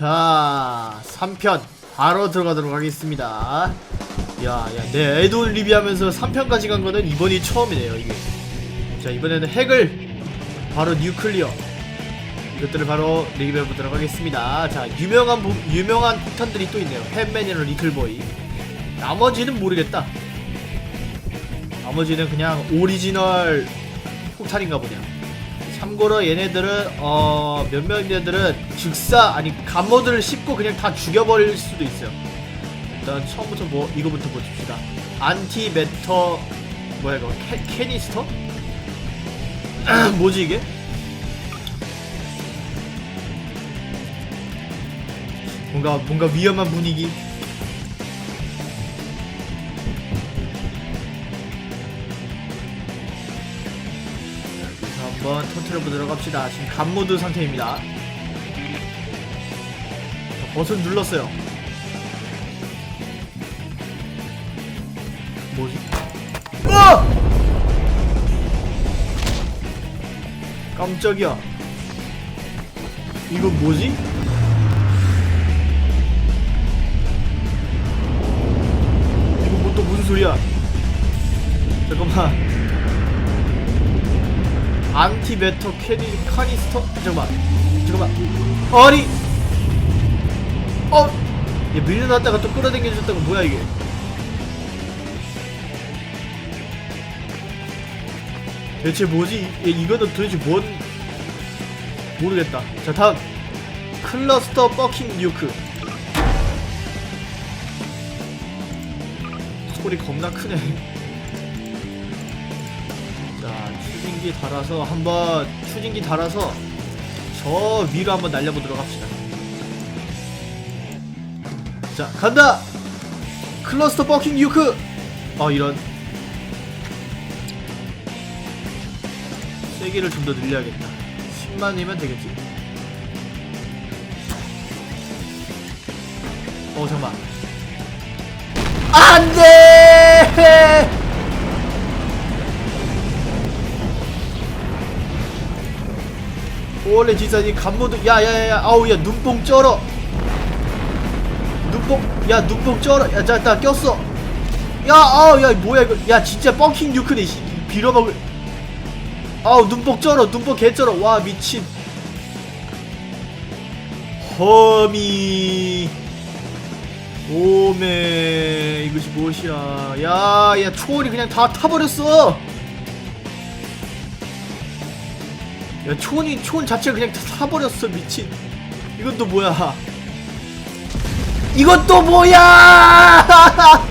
자, 3편 바로 들어가도록 하겠습니다. 야, 야, 내 애돈 리뷰하면서 3편까지 간 거는 이번이 처음이네요, 이게. 자, 이번에는 핵을 바로 뉴클리어 이것들을 바로 리뷰해 보도록 하겠습니다. 자, 유명한 보- 유명한 폭탄들이 또 있네요. 팬맨이랑 리틀보이. 나머지는 모르겠다. 나머지는 그냥 오리지널 폭탄인가 보냐. 참고로 얘네들은 어 몇몇 얘들은 즉사 아니 감모들을 씹고 그냥 다 죽여버릴 수도 있어요. 일단 처음부터 뭐 이거부터 보십시다. 안티 메터 뭐야 이거 캐, 캐니스터? 뭐지 이게? 뭔가 뭔가 위험한 분위기. 한번 터트려 보도록 합시다. 지금 간모드 상태입니다. 자, 버튼 눌렀어요. 뭐지? 어! 깜짝이야. 이거 뭐지? 이거 뭐 또 무슨 소리야? 잠깐만. 안티 메터 캐니 카니스터? 잠깐만. 잠깐만. 아니. 어? 얘 밀려났다가 또 끌어당겨졌다가 뭐야 이게? 대체 뭐지? 얘 이거는 도대체 뭔 모르겠다. 자 다음. 클러스터 버킹 뉴크. 소리 겁나 크네 추진기 달아서 한번 추진기 달아서 저 위로 한번 날려보도록 합시다. 자, 간다. 클러스터 버킹 뉴크. 어 이런 세기를 좀 더 늘려야겠다. 10만이면 되겠지. 어 잠깐. 안돼. 원래 지사님 간모드 야야야야 아우 야 눈뽕 쩔어. 눈뽕 야 눈뽕 쩔어. 야자나 꼈어. 야 아우 야 뭐야 이거. 야 진짜 뻥킹 뉴크네 씨, 빌어먹을. 아우 눈뽕 쩔어. 눈뽕 개 쩔어. 와 미친. 허미. 오메 이것이 무엇이야. 야야 초월이 그냥 다 타버렸어 야 초원이 초원 자체가 그냥 다 사버렸어 미친. 또 뭐야? 또 뭐야?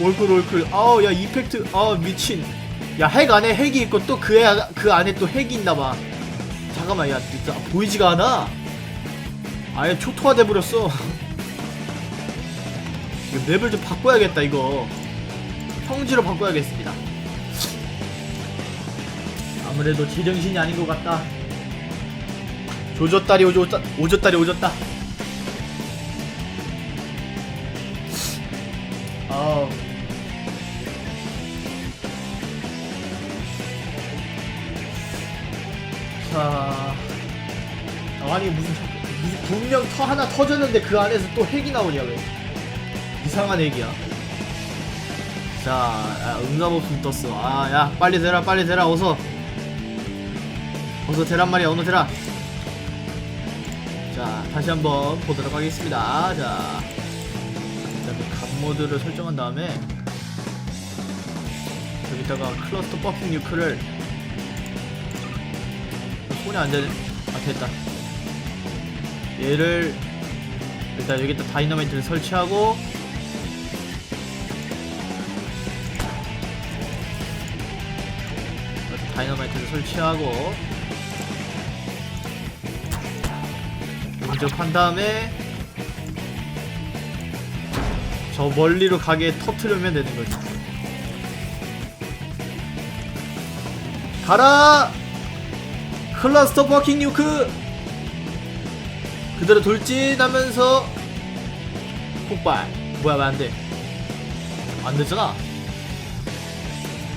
올클 올클. 아우 야 이펙트. 아우 미친. 야 핵 안에 핵이 있고 또 그 그 안에 또 핵이 있나봐. 잠깐만 야 진짜 보이지가 않아? 아예 초토화돼 버렸어. 이거 맵을 좀 바꿔야겠다 이거. 평지로 바꿔야겠습니다 아무래도 제정신이 아닌 것 같다. 조졌다리 오졌다 오졌다리 오졌다. 아우. 자, 아니 무슨 무슨 분명 터 하나 터졌는데 그 안에서 또 핵이 나오냐 왜? 이상한 핵이야. 자, 아, 응답 없음 떴어. 아, 야, 빨리 대라, 빨리 대라, 어서. 어서 대란 말이야 어느 대라 자 다시 한번 보도록 하겠습니다. 자 일단 각 모드를 설정한 다음에 여기다가 클러스터 버킹 뉴크를 손이 안 되네 아 됐다. 얘를 일단 여기다 다이너마이트를 설치하고 다이너마이트를 설치하고 공격한 다음에 저 멀리로 가게 터트리면 되는 거지. 가라! 클러스터 버킹 뉴크! 그대로 돌진하면서 폭발. 뭐야, 왜 안 돼? 안 되잖아.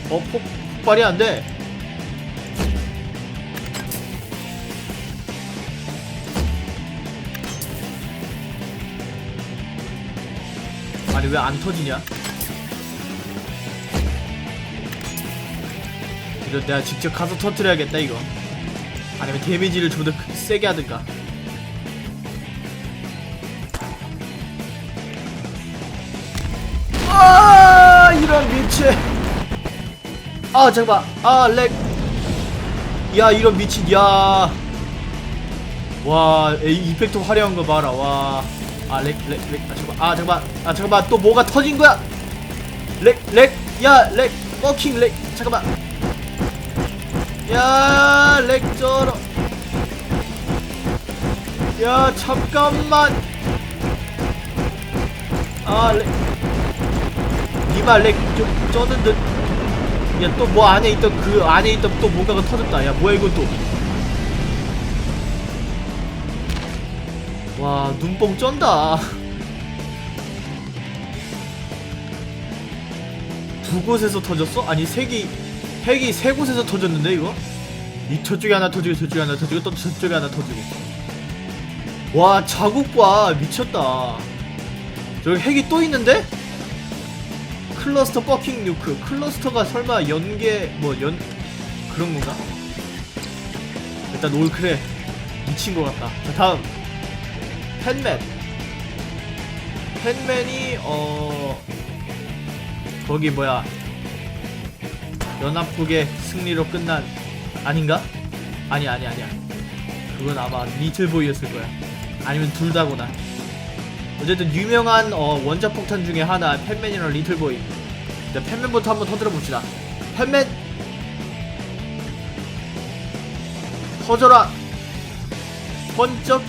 어, 폭, 폭발이 안 돼. 아니 왜 안 터지냐? 이거 내가 직접 가서 터트려야겠다 이거. 아니면 데미지를 좀 더 세게 하든가. 아 이런 미친. 아 잠깐만. 아렉야 이런 미친. 야와 이펙트 화려한 거 봐라. 와 아 렉 렉 렉 아 잠깐만. 아 잠깐만. 아 잠깐만. 또 뭐가 터진 거야? 렉 렉 야 렉 버킹 렉. 잠깐만. 야렉 쩔어. 야 잠깐만. 아 렉. 니마 렉좀 쩌는 듯. 야 또 뭐 안에 있던 그 안에 있던 또 뭔가가 터졌다. 야 뭐야 이건 또. 와 눈뽕 쩐다. 두 곳에서 터졌어? 아니 색이 핵이 세 곳에서 터졌는데 이거? 이 저쪽에 하나 터지고 저쪽에 하나 터지고 또 저쪽에 하나 터지고. 와 자국 봐 미쳤다. 저기 핵이 또 있는데? 클러스터 버킹 뉴크 클러스터가 설마 연계 뭐 연 그런 건가? 일단 올크래 미친 것 같다 자 다음 팬맨. 팬맨이 어 거기 뭐야? 연합국의 승리로 끝난 아닌가? 아니 아니 아니야. 그건 아마 리틀보이였을 거야. 아니면 둘 다구나. 어쨌든 유명한 어, 원자 폭탄 중에 하나 팬맨이랑 리틀보이. 자, 팬맨부터 한번 터뜨려 봅시다. 팬맨! 터져라! 번쩍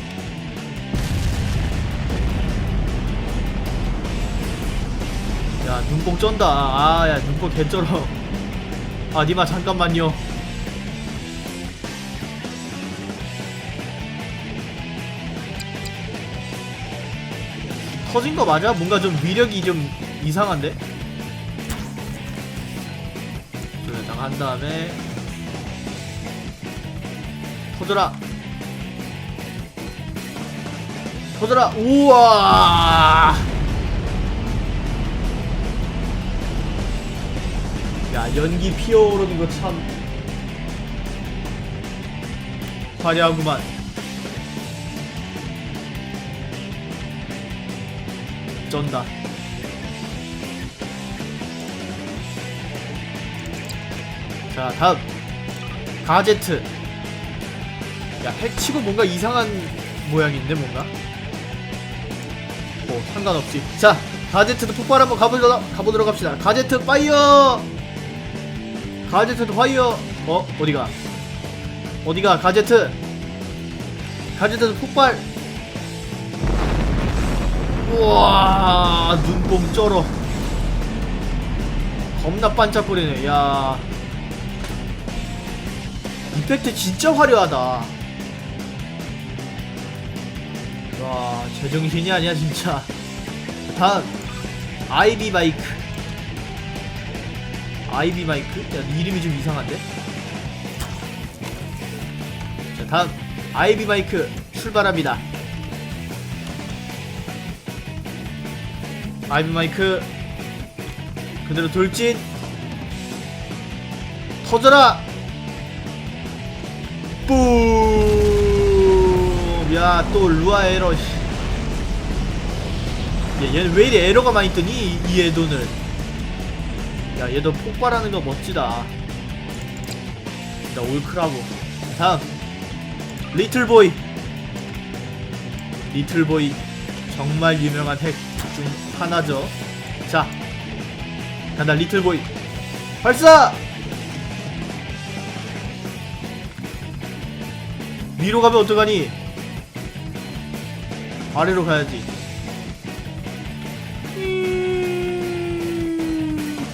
야 눈뽕 쩐다. 아야 눈뽕 개쩔어. 아 니마 잠깐만요. 터진 거 맞아? 뭔가 좀 위력이 좀 이상한데? 저기다가 한 다음에 터져라. 터져라. 우와 야 연기 피어오르는 거 참 화려하구만 쩐다. 자, 다음. 가제트. 야, 핵 치고 뭔가 이상한 모양인데, 뭔가? 뭐, 상관없지. 자, 가제트도 폭발 한번 가보도록, 가보도록 합시다. 가제트 파이어! 가제트도 파이어! 어, 어디가? 어디가, 가제트? 가제트도 폭발! 우와 눈뽕 쩔어 겁나 반짝거리네 야 이펙트 진짜 화려하다 와 제정신이 아니야 진짜 다음 아이비 마이크 아이비 마이크? 야 이름이 좀 이상한데? 자 다음. 아이비 마이크 출발합니다. 아이비 마이크. 그대로 돌진. 터져라! 뿜야또 루아 에러 씨. 야 얘는 왜 이리 에러가 많이 뜨니 이, 이 애도는 야 얘도 폭발하는 거 멋지다 자 올크라고 다음 리틀보이 리틀보이 정말 유명한 핵 중 하나죠. 자, 간다 리틀보이 발사! 위로 가면 어떡하니? 아래로 가야지.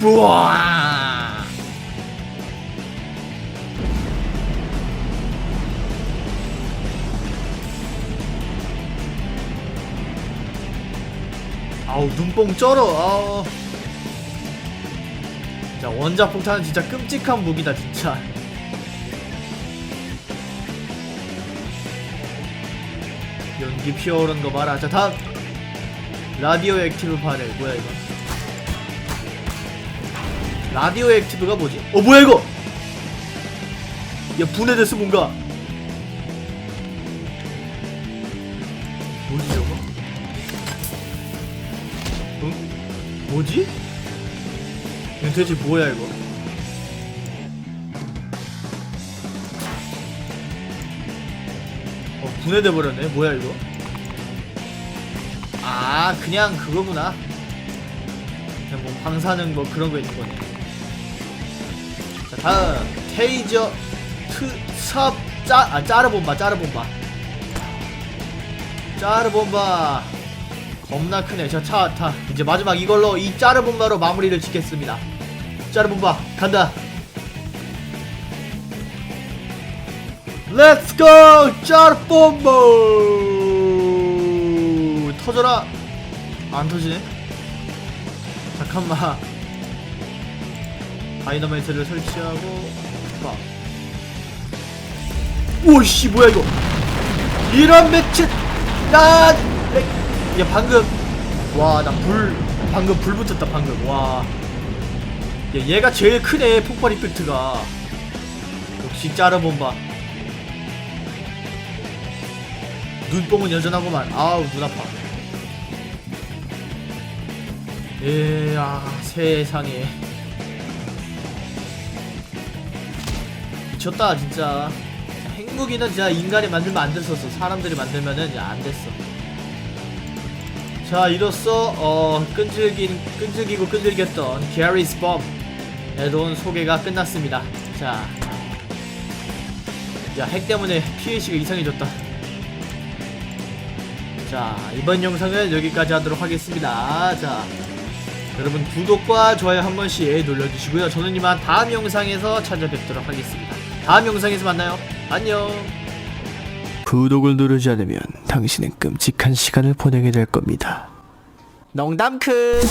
우와! 아우 눈뽕 쩔어. 아우. 자 원자 폭탄은 진짜 끔찍한 무기다 진짜. 연기 피어오른 거 봐라. 자 다음. 라디오 액티브 파넬 뭐야 이거 라디오 액티브가 뭐지? 어 뭐야 이거 야 분해됐어 뭔가 뭐지 저거? 응? 뭐지? 이거 대체 뭐야 이거? 어 분해돼 버렸네 뭐야 이거? 아 그냥 그거구나 그냥 뭐 방사능 뭐 그런 거 있는 거네 자 다음 테이저 트삽 짜, 아 짜르본바 짜르본바. 짜르본바. 겁나 크네 저차 타. 이제 마지막 이걸로 이 짜르본바로 마무리를 짓겠습니다. 짜르본바 간다. 렛츠 고 짜르본바! 터져라. 안 터지네? 잠깐만 다이너마이트를 설치하고 봐 오씨 뭐야 이거. 이런 매치. 나 야, 방금. 와 나 불 방금 불 붙었다 방금. 와. 야, 얘가 제일 크네 폭발 이펙트가. 역시 짜르본바. 눈뽕은 여전하구만. 아우 눈 아파. 이야 세상에 미쳤다 진짜 핵무기는 진짜 인간이 만들면 안 됐었어 사람들이 만들면은 이제 안 됐어 자 이로써 어 끈질긴 끈질기고 끈질겼던 게리스 범 에돈 소개가 끝났습니다 자 야, 핵 때문에 PAC가 이상해졌다. 자, 이번 영상은 여기까지 하도록 하겠습니다. 자, 여러분 구독과 좋아요 한 번씩 눌러주시고요. 저는 이만 다음 영상에서 찾아뵙도록 하겠습니다. 다음 영상에서 만나요. 안녕. 구독을 누르지 않으면 당신은 끔찍한 시간을 보내게 될 겁니다. 농담 크.